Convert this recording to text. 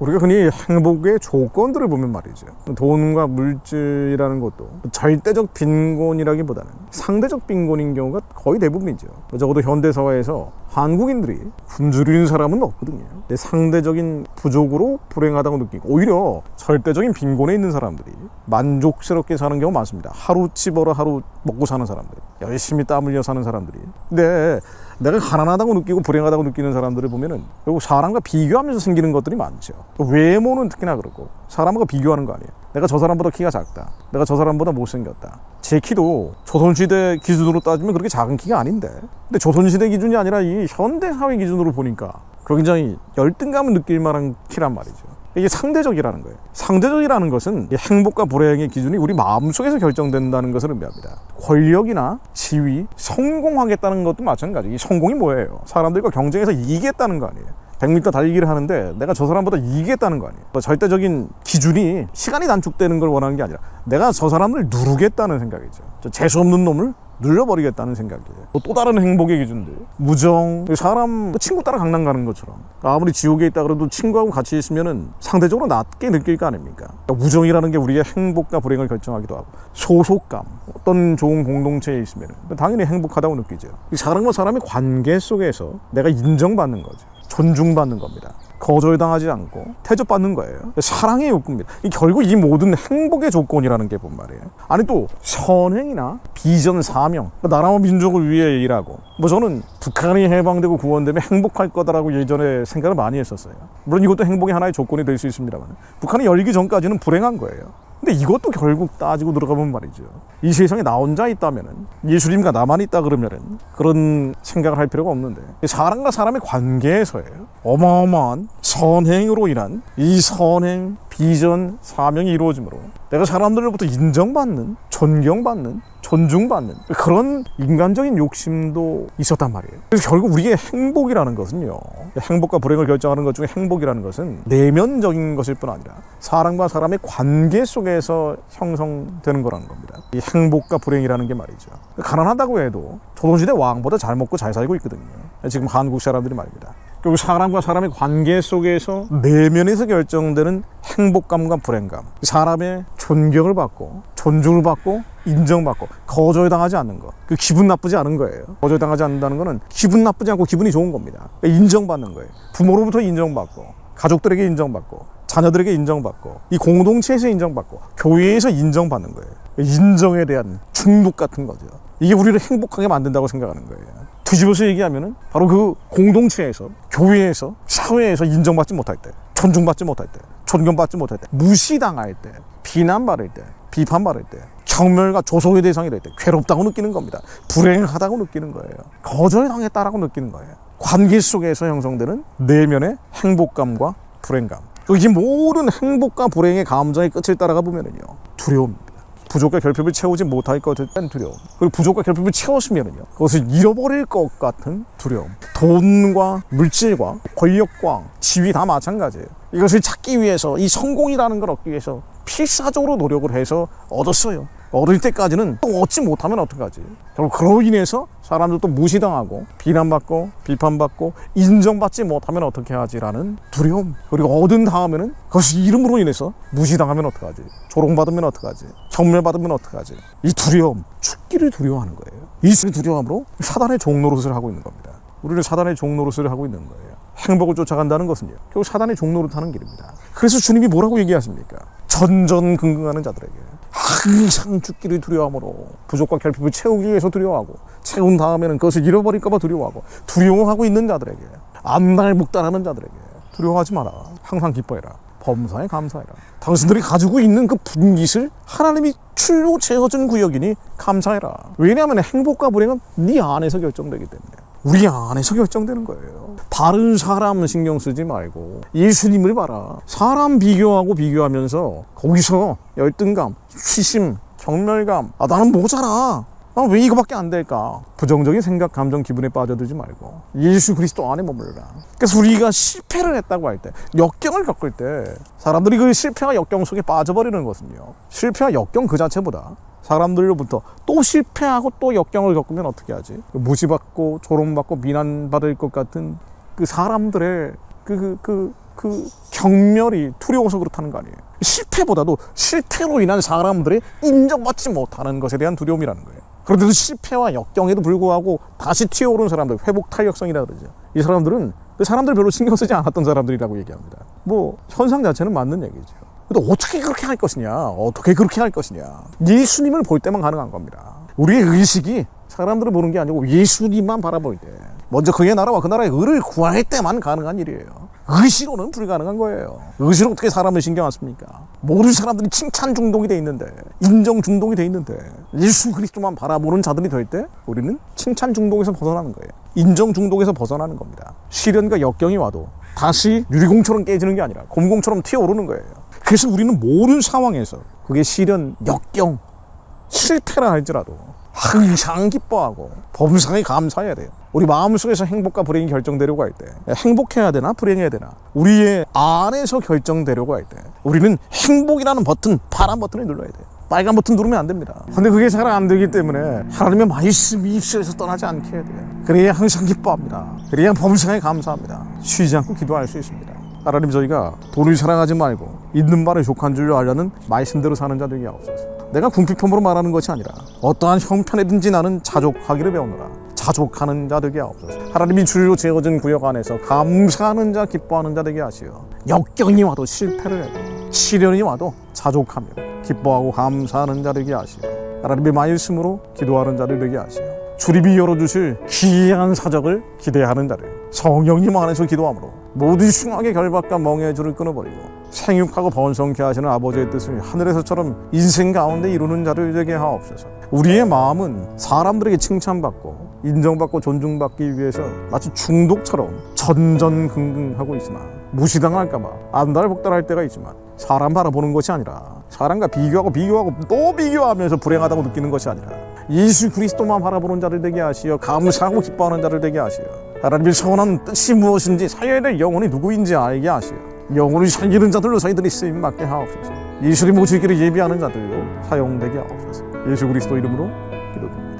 우리가 흔히 행복의 조건들을 보면 말이죠. 돈과 물질이라는 것도 절대적 빈곤이라기보다는 상대적 빈곤인 경우가 거의 대부분이죠. 적어도 현대 사회에서 한국인들이 굶주리는 사람은 없거든요. 상대적인 부족으로 불행하다고 느끼고 오히려 절대적인 빈곤에 있는 사람들이 만족스럽게 사는 경우 많습니다. 하루치 벌어 하루 먹고 사는 사람들, 열심히 땀 흘려 사는 사람들이. 근데 내가 가난하다고 느끼고 불행하다고 느끼는 사람들을 보면은 결국 사람과 비교하면서 생기는 것들이 많죠. 외모는 특히나 그렇고 사람과 비교하는 거 아니에요. 내가 저 사람보다 키가 작다. 내가 저 사람보다 못생겼다. 제 키도 조선시대 기준으로 따지면 그렇게 작은 키가 아닌데. 근데 조선시대 기준이 아니라 이 현대 사회 기준으로 보니까 굉장히 열등감을 느낄 만한 키란 말이죠. 이게 상대적이라는 거예요. 상대적이라는 것은 이 행복과 불행의 기준이 우리 마음속에서 결정된다는 것을 의미합니다. 권력이나 지위, 성공하겠다는 것도 마찬가지. 이 성공이 뭐예요? 사람들과 경쟁해서 이기겠다는 거 아니에요. 100m 달리기를 하는데 내가 저 사람보다 이기겠다는 거 아니에요. 뭐 절대적인 기준이 시간이 단축되는 걸 원하는 게 아니라 내가 저 사람을 누르겠다는 생각이죠. 저 재수없는 놈을 눌러버리겠다는 생각이에요. 뭐또 다른 행복의 기준들. 무정. 사람 친구 따라 강남 가는 것처럼. 아무리 지옥에 있다 그래도 친구하고 같이 있으면은 상대적으로 낮게 느낄 거 아닙니까? 그러니까 우정이라는 게 우리의 행복과 불행을 결정하기도 하고 소속감. 어떤 좋은 공동체에 있으면 당연히 행복하다고 느끼죠. 이 사람과 사람의 관계 속에서 내가 인정받는 거죠. 존중받는 겁니다. 거절당하지 않고 대접받는 거예요. 사랑의 욕구입니다. 이 결국 이 모든 행복의 조건이라는 게본 말이에요. 아니 또 선행이나 비전 사명, 뭐 나라와 민족을 위해 일하고 뭐 저는 북한이 해방되고 구원되면 행복할 거다라고 예전에 생각을 많이 했었어요. 물론 이것도 행복의 하나의 조건이 될 수 있습니다만 북한이 열기 전까지는 불행한 거예요. 근데 이것도 결국 따지고 들어가면 말이죠. 이 세상에 나 혼자 있다면은 예수님과 나만 있다 그러면은 그런 생각을 할 필요가 없는데 사람과 사람의 관계에서예요. 어마어마한 선행으로 인한 이 선행, 비전, 사명이 이루어지므로 내가 사람들로부터 인정받는, 존경받는, 존중받는 그런 인간적인 욕심도 있었단 말이에요. 그래서 결국 우리의 행복이라는 것은요. 행복과 불행을 결정하는 것 중에 행복이라는 것은 내면적인 것일 뿐 아니라 사람과 사람의 관계 속에서 형성되는 거라는 겁니다. 이 행복과 불행이라는 게 말이죠. 가난하다고 해도 조선시대 왕보다 잘 먹고 잘 살고 있거든요. 지금 한국 사람들이 말입니다. 결국 사람과 사람의 관계 속에서 내면에서 결정되는 행복감과 불행감, 사람의 존경을 받고 존중을 받고 인정받고 거절당하지 않는 것, 그 기분 나쁘지 않은 거예요. 거절당하지 않는다는 거는 기분 나쁘지 않고 기분이 좋은 겁니다. 인정받는 거예요. 부모로부터 인정받고 가족들에게 인정받고 자녀들에게 인정받고 이 공동체에서 인정받고 교회에서 인정받는 거예요. 인정에 대한 중독 같은 거죠. 이게 우리를 행복하게 만든다고 생각하는 거예요. 뒤집어서 얘기하면은 바로 그 공동체에서 교회에서 사회에서 인정받지 못할 때 존중받지 못할 때 존경받지 못할 때 무시당할 때 비난받을 때 비판받을 때 경멸과 조소의 대상이 될 때 괴롭다고 느끼는 겁니다. 불행하다고 느끼는 거예요. 거절당했다라고 느끼는 거예요. 관계 속에서 형성되는 내면의 행복감과 불행감. 이 모든 행복과 불행의 감정의 끝을 따라가 보면은요 두려움입니다. 부족과 결핍을 채우지 못할 것 같은 두려움. 그리고 부족과 결핍을 채웠으면은요 그것을 잃어버릴 것 같은 두려움. 돈과 물질과 권력과 지위 다 마찬가지예요. 이것을 찾기 위해서 이 성공이라는 걸 얻기 위해서 필사적으로 노력을 해서 얻었어요. 얻을 때까지는 또 얻지 못하면 어떡하지? 결국 그로 인해서 사람들 또 무시당하고 비난받고 비판받고 인정받지 못하면 어떻게 하지라는 두려움. 그리고 얻은 다음에는 그것이 이름으로 인해서 무시당하면 어떡하지? 조롱받으면 어떡하지? 경멸받으면 어떡하지? 이 두려움, 죽기를 두려워하는 거예요. 이 두려움으로 사단의 종노릇을 하고 있는 겁니다. 우리는 사단의 종노릇을 하고 있는 거예요. 행복을 쫓아간다는 것은요. 결국 사단의 종노릇 하는 길입니다. 그래서 주님이 뭐라고 얘기하십니까? 전전긍긍하는 자들에게 항상 죽기를 두려워함으로 부족과 결핍을 채우기 위해서 두려워하고 채운 다음에는 그것을 잃어버릴까봐 두려워하고 두려워하고 있는 자들에게 안달복달하는 자들에게 두려워하지 마라. 항상 기뻐해라. 범사에 감사해라. 당신들이 가지고 있는 그 분깃을 하나님이 출로 채워준 구역이니 감사해라. 왜냐하면 행복과 불행은 네 안에서 결정되기 때문에. 우리 안에서 결정되는 거예요. 다른 사람 신경 쓰지 말고 예수님을 봐라. 사람 비교하고 비교하면서 거기서 열등감, 수심, 경멸감. 아, 나는 모자라. 아, 왜 이거밖에 안 될까? 부정적인 생각, 감정, 기분에 빠져들지 말고 예수 그리스도 안에 머물러라. 그래서 우리가 실패를 했다고 할 때, 역경을 겪을 때 사람들이 그 실패와 역경 속에 빠져버리는 것은요. 실패와 역경 그 자체보다 사람들로부터 또 실패하고 또 역경을 겪으면 어떻게 하지? 무시받고 조롱받고 비난받을 것 같은 그 사람들의 그, 그, 그 그 경멸이 두려워서 그렇다는 거 아니에요. 실패보다도 실패로 인한 사람들의 인정받지 못하는 것에 대한 두려움이라는 거예요. 그런데도 실패와 역경에도 불구하고 다시 튀어오른 사람들, 회복 탄력성이라 그러죠. 이 사람들은 그 사람들 별로 신경 쓰지 않았던 사람들이라고 얘기합니다. 뭐 현상 자체는 맞는 얘기죠. 근데 어떻게 그렇게 할 것이냐? 어떻게 그렇게 할 것이냐? 예수님을 볼 때만 가능한 겁니다. 우리의 의식이 사람들을 보는 게 아니고 예수님만 바라볼 때 먼저 그의 나라와 그 나라의 의를 구할 때만 가능한 일이에요. 의시로는 불가능한 거예요. 의시로 어떻게 사람을 신경 안 씁니까? 모든 사람들이 칭찬 중독이 돼 있는데 인정 중독이 돼 있는데 예수 그리스도만 바라보는 자들이 될 때 우리는 칭찬 중독에서 벗어나는 거예요. 인정 중독에서 벗어나는 겁니다. 시련과 역경이 와도 다시 유리공처럼 깨지는 게 아니라 곰공처럼 튀어오르는 거예요. 그래서 우리는 모든 상황에서 그게 시련, 역경, 실패라 할지라도 항상 기뻐하고 범상에 감사해야 돼요. 우리 마음속에서 행복과 불행이 결정되려고 할 때 행복해야 되나 불행해야 되나 우리의 안에서 결정되려고 할 때 우리는 행복이라는 버튼 파란 버튼을 눌러야 돼요. 빨간 버튼 누르면 안 됩니다. 근데 그게 잘 안 되기 때문에 하나님의 말씀이 입술에서 떠나지 않게 해야 돼요. 그래야 항상 기뻐합니다. 그래야 범상에 감사합니다. 쉬지 않고 기도할 수 있습니다. 하나님 저희가 돈을 사랑하지 말고 있는 말을 족한 줄로 알려는 말씀대로 사는 자 되게 하옵소서. 내가 궁핍함으로 말하는 것이 아니라 어떠한 형편에든지 나는 자족하기를 배우노라. 자족하는 자 되게 하옵소서. 하나님이 줄로 재어진 구역 안에서 감사하는 자, 기뻐하는 자 되게 하시어 역경이 와도 실패를 해도 시련이 와도 자족하며 기뻐하고 감사하는 자 되게 하시어 하나님의 말씀으로 기도하는 자들 되게 하시어 주립이 열어주실 기이한 사적을 기대하는 자를 성령님 안에서 기도함으로 모든 흉악의 결박과 멍해의 줄을 끊어버리고 생육하고 번성케 하시는 아버지의 뜻을 하늘에서처럼 인생 가운데 이루는 자를 되게 하옵소서. 우리의 마음은 사람들에게 칭찬받고 인정받고 존중받기 위해서 마치 중독처럼 전전긍긍하고 있으나 무시당할까봐 안달복달할 때가 있지만 사람 바라보는 것이 아니라 사람과 비교하고 비교하고 또 비교하면서 불행하다고 느끼는 것이 아니라 예수 그리스도만 바라보는 자를 되게 하시어 감사하고 기뻐하는 자를 되게 하시어 하나님의 선한 뜻이 무엇인지 될 영혼이 누구인지 알게 하시어 영혼을 살리는 자들로 저희들이 쓰임 받게 하옵소서. 예수님 오시기를 예비하는 자들로 사용되게 하옵소서. 예수 그리스도 이름으로 기도드립니다